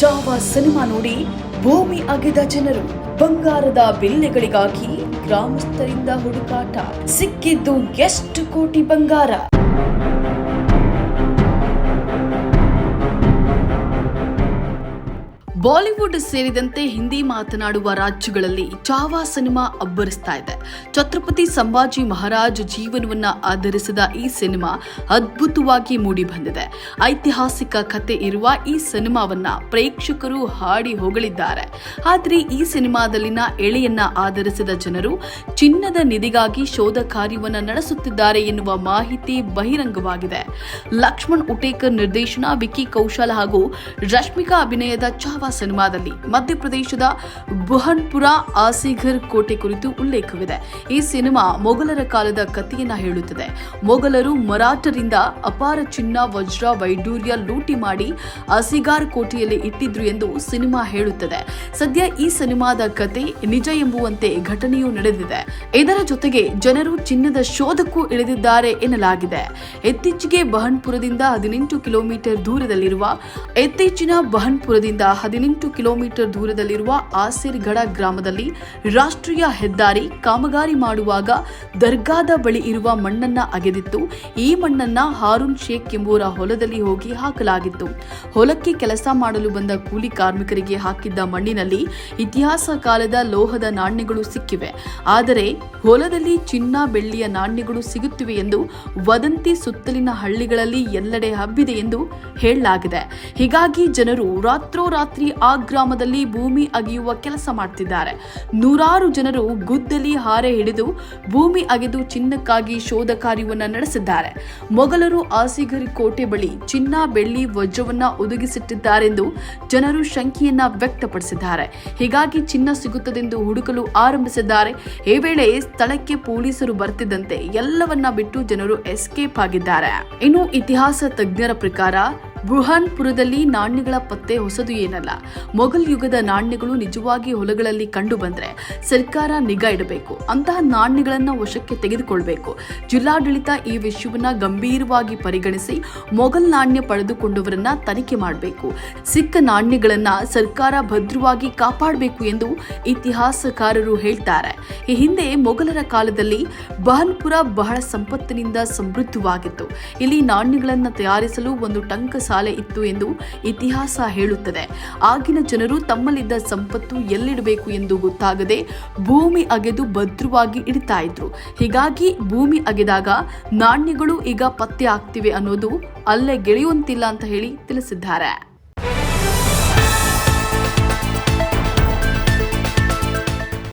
ಜಾವ ಸಿನಿಮಾ ನೋಡಿ ಭೂಮಿ ಅಗೆದ ಜನರು ಬಂಗಾರದ ಬಿಲ್ಲೆಗಳಿಗಾಗಿ ಗ್ರಾಮಸ್ಥರಿಂದ ಹುಡುಕಾಟ. ಸಿಕ್ಕಿದ್ದು ಎಷ್ಟು ಕೋಟಿ ಬಂಗಾರ? ಬಾಲಿವುಡ್ ಸೇರಿದಂತೆ ಹಿಂದಿ ಮಾತನಾಡುವ ರಾಜ್ಯಗಳಲ್ಲಿ ಚಾವಾ ಸಿನಿಮಾ ಅಬ್ಬರಿಸ್ತಾ ಇದೆ. ಛತ್ರಪತಿ ಸಂಭಾಜಿ ಮಹಾರಾಜ್ ಜೀವನವನ್ನ ಆಧರಿಸಿದ ಈ ಸಿನಿಮಾ ಅದ್ಭುತವಾಗಿ ಮೂಡಿ ಬಂದಿದೆ ಐತಿಹಾಸಿಕ ಕತೆ ಇರುವ ಈ ಸಿನಿಮಾವನ್ನ ಪ್ರೇಕ್ಷಕರು ಹಾಡಿ ಹೊಗಳಿದ್ದಾರೆ. ಆದರೆ ಈ ಸಿನಿಮಾದಲ್ಲಿನ ಎಳೆಯನ್ನ ಆಧರಿಸಿದ ಜನರು ಚಿನ್ನದ ನಿಧಿಗಾಗಿ ಶೋಧ ಕಾರ್ಯವನ್ನ ನಡೆಸುತ್ತಿದ್ದಾರೆ ಎನ್ನುವ ಮಾಹಿತಿ ಬಹಿರಂಗವಾಗಿದೆ. ಲಕ್ಷ್ಮಣ್ ಉಟೇಕರ್ ನಿರ್ದೇಶನ ವಿಕಿ ಕೌಶಲ್ ಹಾಗೂ ರಶ್ಮಿಕಾ ಅಭಿನಯದ ಚಾವಾ ಸಿನಿಮಾದಲ್ಲಿ ಮಧ್ಯಪ್ರದೇಶದ ಬುಹನ್ಪುರ ಆಸಿಘರ್ ಕೋಟೆ ಕುರಿತು ಉಲ್ಲೇಖವಿದೆ. ಈ ಸಿನಿಮಾ ಮೊಘಲರ ಕಾಲದ ಕಥೆಯನ್ನ ಹೇಳುತ್ತದೆ. ಮೊಘಲರು ಮರಾಠರಿಂದ ಅಪಾರ ಚಿನ್ನ, ವಜ್ರ, ವೈಡೂರ್ಯ ಲೂಟಿ ಮಾಡಿ ಅಸಿಗಾರ್ ಕೋಟೆಯಲ್ಲಿ ಇಟ್ಟಿದ್ರು ಎಂದು ಸಿನಿಮಾ ಹೇಳುತ್ತದೆ. ಸದ್ಯ ಈ ಸಿನಿಮಾದ ಕತೆ ನಿಜ ಎಂಬುವಂತೆ ಘಟನೆಯೂ ನಡೆದಿದೆ. ಇದರ ಜೊತೆಗೆ ಜನರು ಚಿನ್ನದ ಶೋಧಕ್ಕೂ ಇಳಿದಿದ್ದಾರೆ ಎನ್ನಲಾಗಿದೆ. ಇತ್ತೀಚೆಗೆ ಬಹನ್ಪುರದಿಂದ ಹದಿನೆಂಟು ಕಿಲೋಮೀಟರ್ ದೂರದಲ್ಲಿರುವ, ಇತ್ತೀಚಿನ ಬಹನ್ಪುರದಿಂದ ಹದಿನೆಂಟು ಕಿಲೋಮೀಟರ್ ದೂರದಲ್ಲಿರುವ ಆಸಿರ್ಗಡ ಗ್ರಾಮದಲ್ಲಿ ರಾಷ್ಟ್ರೀಯ ಹೆದ್ದಾರಿ ಕಾಮಗಾರಿ ಮಾಡುವಾಗ ದರ್ಗಾದ ಬಳಿ ಇರುವ ಮಣ್ಣನ್ನ ಅಗೆದಿತ್ತು. ಈ ಮಣ್ಣನ್ನ ಹಾರೂನ್ ಶೇಖ್ ಎಂಬುವರ ಹೊಲದಲ್ಲಿ ಹೋಗಿ ಹಾಕಲಾಗಿತ್ತು. ಹೊಲಕ್ಕೆ ಕೆಲಸ ಮಾಡಲು ಬಂದ ಕೂಲಿ ಕಾರ್ಮಿಕರಿಗೆ ಹಾಕಿದ್ದ ಮಣ್ಣಿನಲ್ಲಿ ಇತಿಹಾಸ ಕಾಲದ ಲೋಹದ ನಾಣ್ಯಗಳು ಸಿಕ್ಕಿವೆ. ಆದರೆ ಹೊಲದಲ್ಲಿ ಚಿನ್ನ, ಬೆಳ್ಳಿಯ ನಾಣ್ಯಗಳು ಸಿಗುತ್ತಿವೆ ಎಂದು ವದಂತಿ ಸುತ್ತಲಿನ ಹಳ್ಳಿಗಳಲ್ಲಿ ಎಲ್ಲೆಡೆ ಹಬ್ಬಿದೆ ಎಂದು ಹೇಳಲಾಗಿದೆ. ಹೀಗಾಗಿ ಜನರು ರಾತ್ರೋರಾತ್ರಿ ಆ ಗ್ರಾಮದಲ್ಲಿ ಭೂಮಿ ಅಗೆಯುವ ಕೆಲಸ ಮಾಡ್ತಿದ್ದಾರೆ. ನೂರಾರು ಜನರು ಗುದ್ದಲಿ ಹಾರೆ ಹಿಡಿದು ಭೂಮಿ ಅಗೆದು ಚಿನ್ನಕ್ಕಾಗಿ ಶೋಧ ಕಾರ್ಯವನ್ನು ನಡೆಸಿದ್ದಾರೆ. ಮೊಘಲರು ಆಸಿಗರಿ ಕೋಟೆ ಬಳಿ ಚಿನ್ನ, ಬೆಳ್ಳಿ, ವಜ್ರವನ್ನ ಒದಗಿಸಿಟ್ಟಿದ್ದಾರೆಂದು ಜನರು ಶಂಕೆಯನ್ನ ವ್ಯಕ್ತಪಡಿಸಿದ್ದಾರೆ. ಹೀಗಾಗಿ ಚಿನ್ನ ಸಿಗುತ್ತದೆಂದು ಹುಡುಕಲು ಆರಂಭಿಸಿದ್ದಾರೆ. ಈ ವೇಳೆ ಸ್ಥಳಕ್ಕೆ ಪೊಲೀಸರು ಬರ್ತಿದ್ದಂತೆ ಎಲ್ಲವನ್ನ ಬಿಟ್ಟು ಜನರು ಎಸ್ಕೇಪ್ ಆಗಿದ್ದಾರೆ. ಇನ್ನು ಇತಿಹಾಸ ತಜ್ಞರ ಪ್ರಕಾರ ಬುಹಾನ್ಪುರದಲ್ಲಿ ನಾಣ್ಯಗಳ ಪತ್ತೆ ಹೊಸದು ಏನಲ್ಲ. ಮೊಘಲ್ ಯುಗದ ನಾಣ್ಯಗಳು ನಿಜವಾಗಿ ಹೊಲಗಳಲ್ಲಿ ಕಂಡು ಬಂದ್ರೆ ಸರ್ಕಾರ ನಿಗಾ ಇಡಬೇಕು. ಅಂತಹ ನಾಣ್ಯಗಳನ್ನ ವಶಕ್ಕೆ ತೆಗೆದುಕೊಳ್ಬೇಕು. ಜಿಲ್ಲಾಡಳಿತ ಈ ವಿಷಯವನ್ನ ಗಂಭೀರವಾಗಿ ಪರಿಗಣಿಸಿ ಮೊಘಲ್ ನಾಣ್ಯ ಪಡೆದುಕೊಂಡವರನ್ನ ತನಿಖೆ ಮಾಡಬೇಕು. ಸಿಕ್ಕ ನಾಣ್ಯಗಳನ್ನ ಸರ್ಕಾರ ಭದ್ರವಾಗಿ ಕಾಪಾಡಬೇಕು ಎಂದು ಇತಿಹಾಸಕಾರರು ಹೇಳ್ತಾರೆ. ಈ ಹಿಂದೆ ಮೊಘಲರ ಕಾಲದಲ್ಲಿ ಬಹನ್ಪುರ ಬಹಳ ಸಂಪತ್ತಿನಿಂದ ಸಮೃದ್ಧವಾಗಿತ್ತು. ಇಲ್ಲಿ ನಾಣ್ಯಗಳನ್ನು ತಯಾರಿಸಲು ಒಂದು ಟಂಕ ಸಾಲೆ ಇತ್ತು ಎಂದು ಇತಿಹಾಸ ಹೇಳುತ್ತದೆ. ಆಗಿನ ಜನರು ತಮ್ಮಲ್ಲಿದ್ದ ಸಂಪತ್ತು ಎಲ್ಲಿಡಬೇಕು ಎಂದು ಗೊತ್ತಾಗದೆ ಭೂಮಿ ಅಗೆದು ಭದ್ರವಾಗಿ ಇಡ್ತಾ ಇದ್ರು. ಹೀಗಾಗಿ ಭೂಮಿ ಅಗೆದಾಗ ನಾಣ್ಯಗಳು ಈಗ ಪತ್ತೆ ಆಗ್ತಿವೆ ಅನ್ನೋದು ಅಲ್ಲೇ ಗೆಳೆಯುವಂತಿಲ್ಲ ಅಂತ ಹೇಳಿ ತಿಳಿಸಿದ್ದಾರೆ.